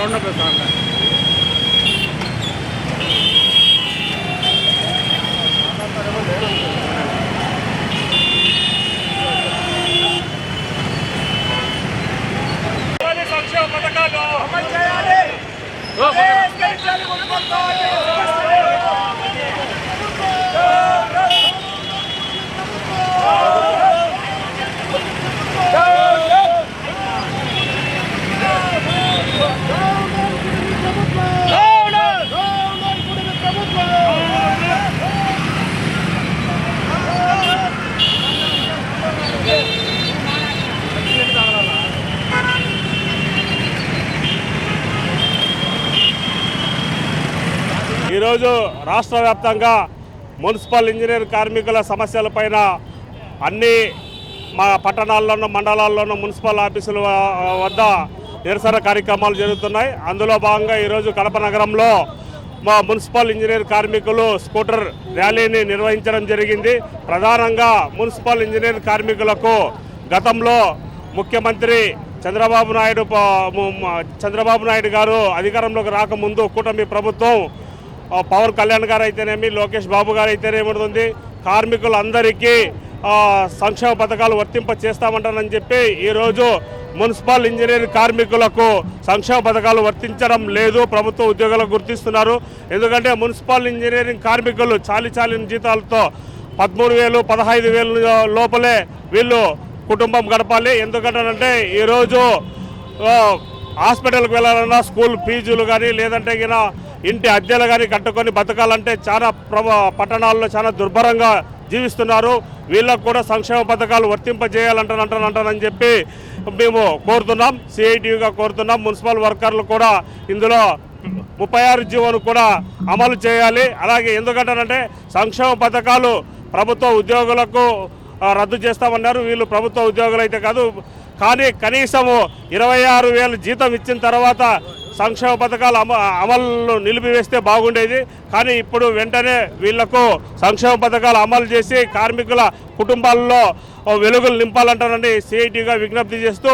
Round പ്രസാറിന് సంక్షేమ పథకాలు అమలు చేయాలి ఈరోజు రాష్ట్ర వ్యాప్తంగా మున్సిపల్ ఇంజనీర్ కార్మికుల సమస్యలపైన అన్ని మా పట్టణాల్లోనూ మండలాల్లోనూ మున్సిపల్ ఆఫీసుల వద్ద నిరసన కార్యక్రమాలు జరుగుతున్నాయి. అందులో భాగంగా ఈరోజు కడప నగరంలో మా మున్సిపల్ ఇంజనీర్ కార్మికులు స్కూటర్ ర్యాలీని నిర్వహించడం జరిగింది. ప్రధానంగా మున్సిపల్ ఇంజనీర్ కార్మికులకు గతంలో ముఖ్యమంత్రి చంద్రబాబు నాయుడు చంద్రబాబు నాయుడు గారు అధికారంలోకి రాకముందు కూటమి ప్రభుత్వం పవన్ కళ్యాణ్ గారు అయితేనేమి లోకేష్ బాబు గారు అయితేనేమి కార్మికులందరికీ సంక్షేమ పథకాలు వర్తింప చేస్తామంటానని చెప్పి ఈరోజు మున్సిపల్ ఇంజనీరింగ్ కార్మికులకు సంక్షేమ పథకాలు వర్తించడం లేదు ప్రభుత్వ ఉద్యోగులకు గుర్తిస్తున్నారు. ఎందుకంటే మున్సిపల్ ఇంజనీరింగ్ కార్మికులు చాలి చాలిన జీతాలతో పదమూడు వేలు పదహైదు వేలు లోపలే వీళ్ళు కుటుంబం గడపాలి. ఎందుకంటే ఈరోజు హాస్పిటల్కి వెళ్ళాలన్నా స్కూల్ ఫీజులు కానీ లేదంటే గిన ఇంటి అద్దెలు కానీ కట్టుకొని బతకాలంటే చాలా ప్రభ పట్టణాల్లో చాలా దుర్భరంగా జీవిస్తున్నారు. వీళ్ళకు కూడా సంక్షేమ పథకాలు వర్తింపజేయాలంటానంటానంటానని చెప్పి మేము కోరుతున్నాం. సిఐటిగా కోరుతున్నాం. మున్సిపల్ వర్కర్లు కూడా ఇందులో ముప్పై ఆరు జీవోను కూడా అమలు చేయాలి. అలాగే ఎందుకంటానంటే సంక్షేమ పథకాలు ప్రభుత్వ ఉద్యోగులకు రద్దు చేస్తామన్నారు. వీళ్ళు ప్రభుత్వ ఉద్యోగులు అయితే కాదు. కానీ కనీసము ఇరవై ఆరు వేలు జీతం ఇచ్చిన తర్వాత సంక్షేమ పథకాలు అమ అమలు నిలిపివేస్తే బాగుండేది. కానీ ఇప్పుడు వెంటనే వీళ్ళకు సంక్షేమ పథకాలు అమలు చేసి కార్మికుల కుటుంబాల్లో వెలుగులు నింపాలంటారని సిఐటిగా విజ్ఞప్తి చేస్తూ